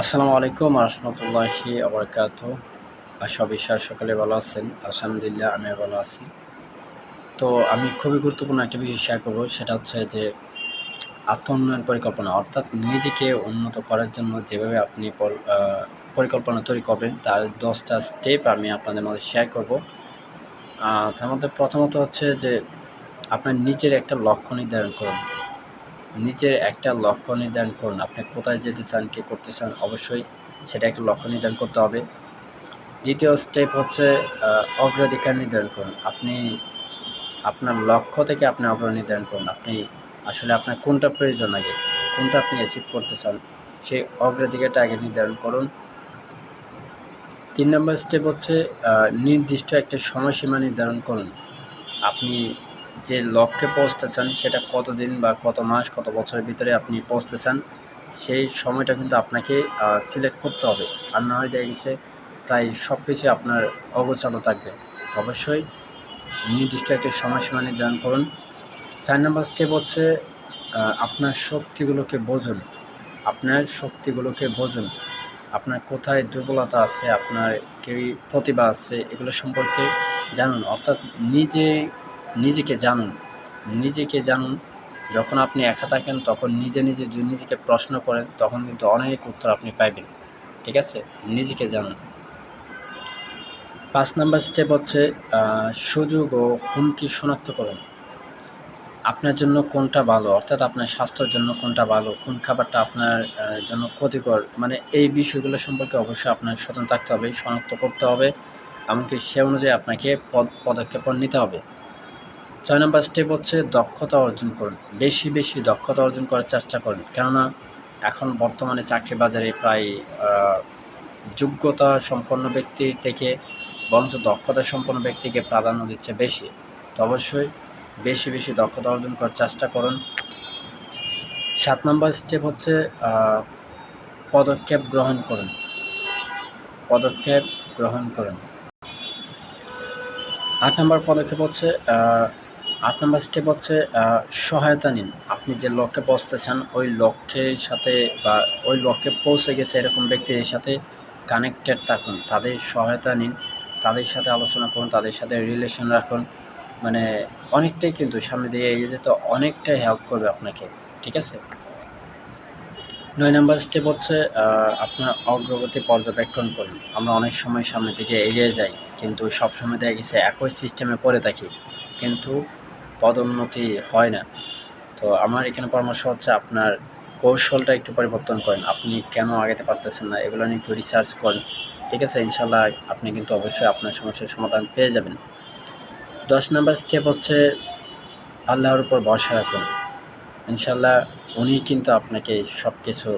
আসসালামু আলাইকুম রহমতুল্লাহি আবরকাত আশা বিশ্বাস সকালে ভালো আছেন। আলহামদুলিল্লাহ আমি ভালো আছি। তো আমি খুবই গুরুত্বপূর্ণ একটা বিষয় শেয়ার করব, সেটা হচ্ছে যে আত্ম উন্নয়ন পরিকল্পনা, অর্থাৎ নিজেকে উন্নত করার জন্য যেভাবে আপনি পরিকল্পনা তৈরি করবেন, তার দশটা স্টেপ আমি আপনাদের মধ্যে শেয়ার করব। তার মধ্যে প্রথমত হচ্ছে যে আপনার নিজের একটা লক্ষ্য নির্ধারণ করুন। নিজের একটা লক্ষ্য নির্ধারণ করুন। আপনি কোথায় যেতে চান, কী করতে চান, অবশ্যই সেটা একটা লক্ষ্য নির্ধারণ করতে হবে। দ্বিতীয় স্টেপ হচ্ছে অগ্রাধিকার নির্ধারণ করুন। আপনি আপনার লক্ষ্য থেকে আপনি অগ্র নির্ধারণ করুন। আপনি আসলে আপনার কোনটা প্রয়োজন আগে, কোনটা আপনি অ্যাচিভ করতে চান, সেই অগ্রাধিকারটা আগে নির্ধারণ করুন। তিন নম্বর স্টেপ হচ্ছে নির্দিষ্ট একটা সময়সীমা নির্ধারণ করুন। আপনি যে লক্ষ্যে পৌঁছতে চান সেটা কতদিন বা কত মাস, কত বছরের ভিতরে আপনি পৌঁছতে চান সেই সময়টা কিন্তু আপনাকে সিলেক্ট করতে হবে। আর না হয় দেখা গেছে প্রায় সব কিছুই আপনার অগোছালো থাকবে। অবশ্যই নির্দিষ্ট একটি সময়সীমা নির্ধারণ করুন। চার নম্বর স্টেপ হচ্ছে আপনার শক্তিগুলোকে বোঝুন। আপনার শক্তিগুলোকে বোঝুন। আপনার কোথায় দুর্বলতা আছে, আপনার কেউ প্রতিভা আছে, এগুলো সম্পর্কে জানুন। অর্থাৎ নিজে নিজেকে জানুন নিজেকে জানুন যখন আপনি একা থাকেন, তখন নিজে নিজে যদি নিজেকে প্রশ্ন করেন, তখন কিন্তু অনেক উত্তর আপনি পাইবেন। ঠিক আছে? নিজেকে জানুন পাঁচ নাম্বার স্টেপ হচ্ছে সুযোগ ও হুমকি শনাক্ত করুন আপনার জন্য কোনটা ভালো? অর্থাৎ আপনার স্বাস্থ্যের জন্য কোনটা ভালো? কোন খাবারটা আপনার জন্য ক্ষতিকর? মানে এই বিষয়গুলো সম্পর্কে অবশ্যই আপনার সচেতন থাকতে হবে, শনাক্ত করতে হবে। এমনকি সে অনুযায়ী আপনাকে পদ পদক্ষেপ নিতে হবে। ছয় নম্বর স্টেপ হচ্ছে দক্ষতা অর্জন করুন। বেশি বেশি দক্ষতা অর্জন করার চেষ্টা করুন। কেননা এখন বর্তমানে চাকরি বাজারে প্রায় যোগ্যতা সম্পন্ন ব্যক্তি থেকে বরঞ্চ দক্ষতা সম্পন্ন ব্যক্তিকে প্রাধান্য দিচ্ছে বেশি। তো অবশ্যই বেশি বেশি দক্ষতা অর্জন করার চেষ্টা করুন। সাত নম্বর স্টেপ হচ্ছে পদক্ষেপ গ্রহণ করুন। পদক্ষেপ গ্রহণ করুন। আট নম্বর পদক্ষেপ হচ্ছে আট নম্বর স্টেপ হচ্ছে সহায়তা নিন। আপনি যে লক্ষ্যে পৌঁছতেছেন ওই লক্ষ্যের সাথে বা ওই লক্ষ্যে পৌঁছে গেছে এরকম ব্যক্তিদের সাথে কানেক্টেড থাকুন। তাদের সহায়তা নিন, তাদের সাথে আলোচনা করুন, তাদের সাথে রিলেশন রাখুন। মানে অনেকটাই কিন্তু সামনে দিয়ে এগিয়ে যেতে অনেকটাই হেল্প করবে আপনাকে, ঠিক আছে? নয় নম্বর স্টেপ হচ্ছে আপনার অগ্রগতি পর্যবেক্ষণ করুন। আমরা অনেক সময় সামনের দিকে এগিয়ে যাই, কিন্তু সবসময় দেখা গেছে একই সিস্টেমে পড়ে থাকি। কিন্তু পদোন্নতি হয় না। তো আমার এখানে পরামর্শ হচ্ছে আপনার কৌশলটা একটু পরিবর্তন করেন। আপনি কেন আগাতে পারতেছেন না? এগুলো নিয়ে একটু রিসার্চ করেন। ঠিক আছে? ইনশাল্লাহ আপনি কিন্তু অবশ্যই আপনার সমস্যার সমাধান পেয়ে যাবেন। দশ নম্বর স্টেপ হচ্ছে আল্লাহর উপর ভরসা রাখুন। ইনশাল্লাহ উনি কিন্তু আপনাকে সব কিছু